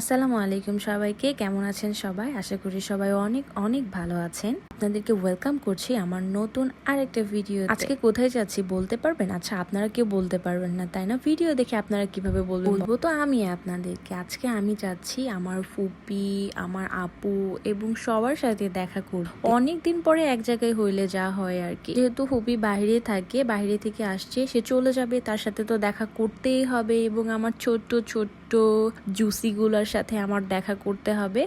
আসসালামু আলাইকুম সবাইকে কেমন আছেন সবাই? আশা করি সবাই অনেক অনেক ভালো আছেন। আপনাদেরকে ওয়েলকাম করছি আমার নতুন আরেকটা ভিডিও আজকে কোথায় যাচ্ছি বলতে পারবেন? আচ্ছা আপনারা কেউ বলতে পারবেন না তাই না? ভিডিও দেখে আপনারা কীভাবে বলবেন? বলব। তো আমি আপনাদেরকে। আজকে আমি যাচ্ছি আমার ফুপি আমার আপু এবং সবার সাথে দেখা করব অনেক দিন পরে এক জায়গায় হইলে যা হয় আর কি। যেহেতু ফুপি বাইরে থাকে বাইরে থেকে আসছে সে চলে যাবে তার সাথে তো দেখা করতেই হবে এবং আমার ছোট্ট ছোট্ট জুসিগুলোর সাথে আমার দেখা করতে হবে।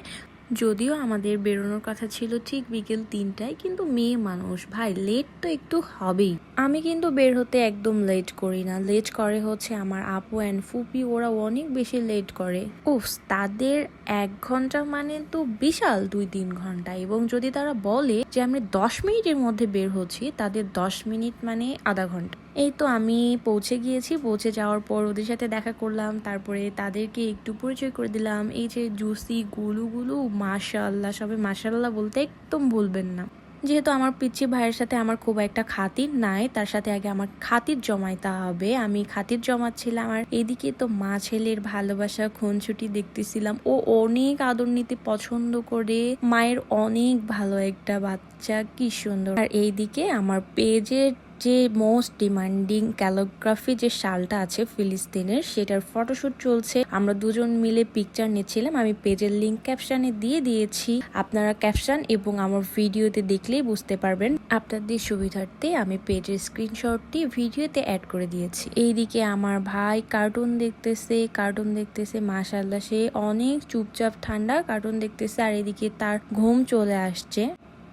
যদিও আমাদের বেরোনোর কথা ছিল ঠিক বিকেল তিনটায়, কিন্তু মেয়ে মানুষ, ভাই লেট তো একটু হবেই। আমি কিন্তু বের হতে একদম লেট করি না। লেট করে হচ্ছে আমার আপু অ্যান্ড ফুপি, ওরা অনেক বেশি লেট করে। উফ, তাদের এক ঘণ্টা মানে তো বিশাল দুই তিন ঘণ্টা। এবং যদি তারা বলে যে আমি দশ মিনিটের মধ্যে বের হচ্ছি, তাদের দশ মিনিট মানে আধা ঘণ্টা। এই তো আমি পৌঁছে গিয়েছি। পৌঁছে যাওয়ার পর ওদের সাথে দেখা করলাম। তারপরে তাদেরকে একটু পরিচয় করে দিলাম। এই যে জুসি গুলুগুলু মাশাল্লাহ সবে মাশাল্লাহ বলতে একদম ভুলবেন না। যেহেতু আমার পিচ্ছি ভাইয়ের সাথে আমার খুব একটা খাতির নাই, তার সাথে আগে আমার খাতির জমাইতে হবে। আমি খাতির জমাচ্ছিলাম আর এদিকে তো মা ছেলের ভালোবাসা খুনছুটি দেখতেছিলাম। ও অনেক আদর নিতে পছন্দ করে। মায়ের অনেক ভালো একটা বাচ্চা, কি সুন্দর। আর এইদিকে আমার পেজের যে মোস্ট ডিমান্ডিং ক্যালোগ্রাফি যে শালটা আছে ফিলিস্তিনের, সেটার ফটোশুট চলছে। আমরা দুজন মিলে পিকচার নিচ্ছিলাম, আমি পেজের লিঙ্ক ক্যাপশনে দিয়ে দিয়েছি। আপনারা ক্যাপশন এবং আমার ভিডিওতে দেখলেই বুঝতে পারবেন। আপনাদের সুবিধার্থে আমি পেজের স্ক্রিনশটটি ভিডিওতে অ্যাড করে দিয়েছি। এইদিকে আমার ভাই কার্টুন দেখতেছে কার্টুন দেখতেছে মাশাল্লাহ সে অনেক চুপচাপ, ঠান্ডা কার্টুন দেখতেছে, আর এদিকে তার ঘুম চলে আসছে।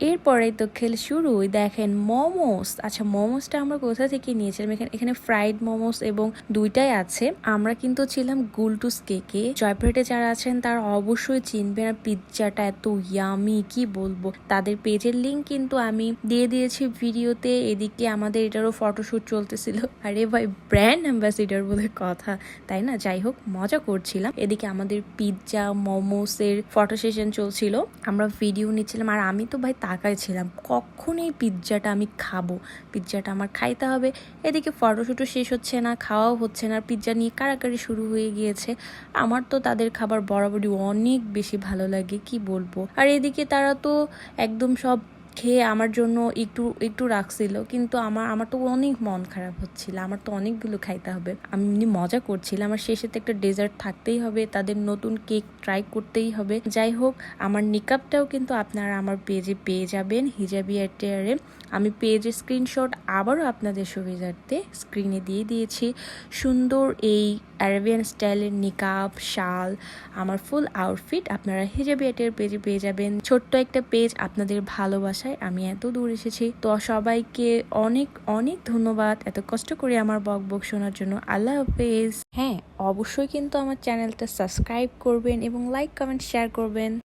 এরপরে তো খেল শুরুই। দেখেন, মোমোস। আচ্ছা মোমোসটা আমরা কোথা থেকে নিয়েছিলাম? এখানে এখানে ফ্রাইড মোমোস এবং দুইটাই আছে। আমরা কিন্তু ছিলাম গুলটুস কেকে। জয়প্রেটে যারা আছেন, তারা অবশ্যই চিনবেন আর পিৎজাটা এত ইয়ামি কি বলব? তাদের পেজের লিঙ্ক কিন্তু আমি দিয়ে দিয়েছি ভিডিওতে। এদিকে আমাদের এটারও ফটোশ্যুট চলতেছিল। আরে ভাই ব্র্যান্ড অ্যাম্বাসিডার বলে কথা। তাই না? যাই হোক, মজা করছিলাম। এদিকে আমাদের পিৎজা, মোমোসের ফটো সেশন চলছিল। আমরা ভিডিও নিচ্ছিলাম। আর আমি তো ভাই তাকায় ছিলাম। কখন এই পিৎজাটা আমি খাব। পিৎজাটা আমার খাইতে হবে। এদিকে ফটোশুটও শেষ হচ্ছে না, খাওয়াও হচ্ছে না। পিৎজা নিয়ে কারাকারি শুরু হয়ে গিয়েছে। আমার তো তাদের খাবার বরাবরই অনেক বেশি ভালো লাগে, কি বলব? আর এদিকে তারা তো একদম সব খেয়ে আমার জন্য একটু একটু রাখছিল। কিন্তু আমার আমার তো অনেক মন খারাপ হচ্ছিল। আমার তো অনেকগুলো খাইতে হবে। আমি এমনি মজা করছিলাম। আমার শেষে তো একটা ডেজার্ট থাকতেই হবে। তাদের নতুন কেক ট্রাই করতেই হবে। যাই হোক, আমার নিকাপটাও কিন্তু আপনারা আমার পেজে পেয়ে যাবেন হিজাবি এয়ারটেয়ারে আমি পেজের স্ক্রিনশট আবারও আপনাদের সুবিধার্থে স্ক্রিনে দিয়ে দিয়েছি। সুন্দর এই অ্যারাবিয়ান স্টাইলের নিকাব শাল, আমার ফুল আউটফিট আপনারা হিজাবি এয়ারটেয়ার পেজে পেয়ে যাবেন। ছোট্ট একটা পেজ আপনাদের ভালোবাসায় আমি এত দূর এসেছি। তো সবাইকে অনেক অনেক ধন্যবাদ। এত কষ্ট করে আমার বক বক শোনার জন্য। আল্লাহ হাফেজ। হ্যাঁ অবশ্যই কিন্তু আমার চ্যানেলটা সাবস্ক্রাইব করবেন এবং লাইক, কমেন্ট, শেয়ার করবেন।